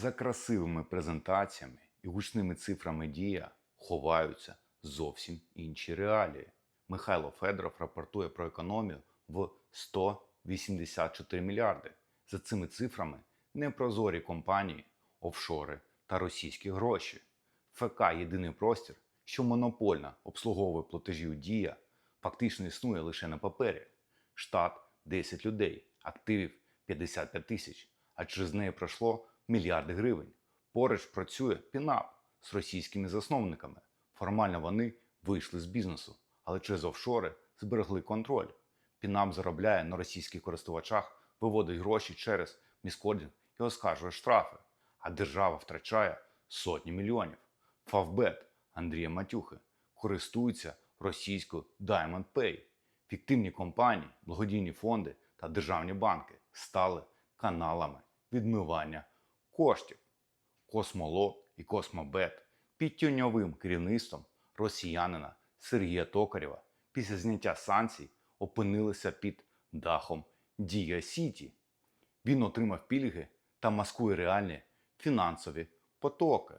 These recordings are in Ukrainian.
За красивими презентаціями і гучними цифрами дія ховаються зовсім інші реалії. Михайло Федоров рапортує про економію в 184 мільярди. За цими цифрами непрозорі компанії, офшори та російські гроші. ФК Єдиний простір, що монопольно обслуговує платежі Дія, фактично існує лише на папері. Штат 10 людей, активів 55 тисяч, а через неї пройшло мільярди гривень. Поруч працює Пінап з російськими засновниками. Формально вони вийшли з бізнесу, але через офшори зберегли контроль. Пінап заробляє на російських користувачах, виводить гроші через міскодінг і оскаржує штрафи, а держава втрачає сотні мільйонів. Фавбет Андрія Матюхи користується російською Diamond Pay. Фіктивні компанії, благодійні фонди та державні банки стали каналами відмивання коштів. Космолот і Космобет під тіньовим керівництвом росіянина Сергія Токарєва після зняття санкцій опинилися під дахом Дія Сіті. Він отримав пільги та маскує реальні фінансові потоки.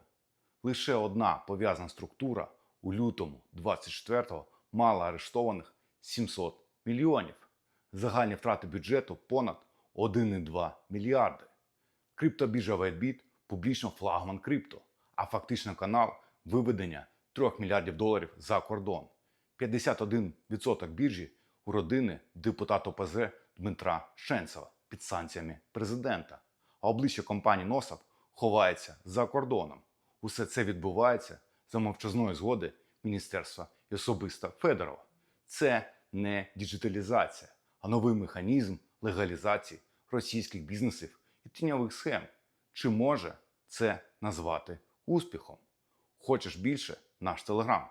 Лише одна пов'язана структура у лютому 24-го мала арештованих 700 мільйонів. Загальні втрати бюджету понад 1,2 мільярди. Криптобіржа WhiteBit – публічно флагман крипто, а фактично канал виведення 3 мільярдів доларів за кордон. 51% біржі у родини депутата ОПЗ Дмитра Шенцева під санкціями президента. А обличчя компанії Носов ховається за кордоном. Усе це відбувається за мовчазної згоди міністерства і особисто Федорова. Це не діджиталізація, а новий механізм легалізації російських бізнесів тіньових схем. Чи може це назвати успіхом? Хочеш більше? Наш телеграм.